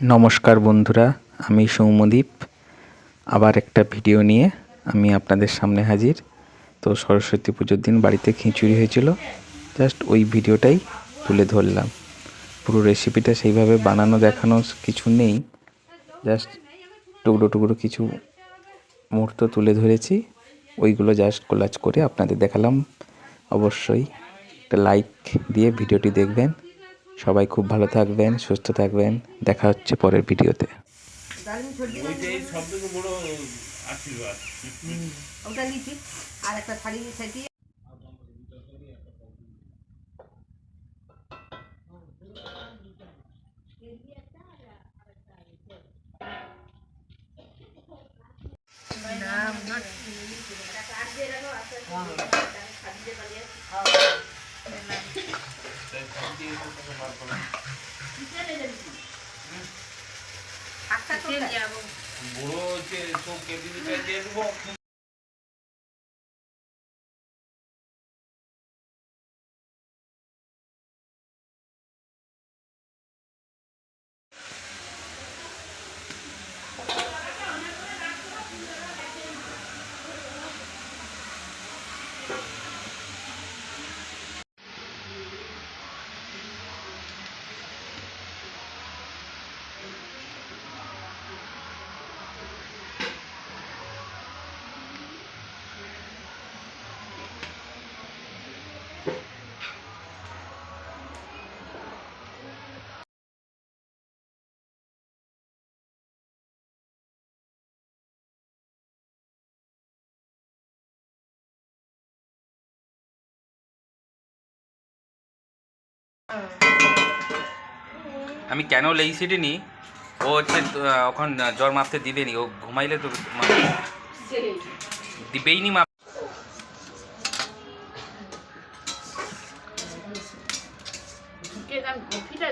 নমস্কার বন্ধুরা, আমি সৌম্যদীপ। আবার একটা ভিডিও নিয়ে আমি আপনাদের সামনে হাজির। তো সরস্বতী পুজোর দিন বাড়িতে খিচুড়ি হয়েছিল, জাস্ট ওই ভিডিওটাই তুলে ধরলাম। পুরো রেসিপিটা সেইভাবে বানানো, দেখানো কিছু নেই। জাস্ট টুকরো টুকরো কিছু মুহূর্ত তুলে ধরেছি। ওইগুলো জাস্ট কোলাজ করে আপনাদের দেখালাম। অবশ্যই একটা লাইক দিয়ে ভিডিওটি দেখবেন। সবাই খুব ভালো থাকবেন সুস্থ থাকবেন। দেখা হচ্ছে পরের ভিডিওতে। আর একটা শাড়ি সেটি বড় হচ্ছে সব কেটে দিতে দিয়ে দেবো আমি কেন লেগেছিটি নি ও হচ্ছে ওখন জ্বর মাপতে দিবে নি ও ঘুমাইলে তো দিবেই নি কফিটা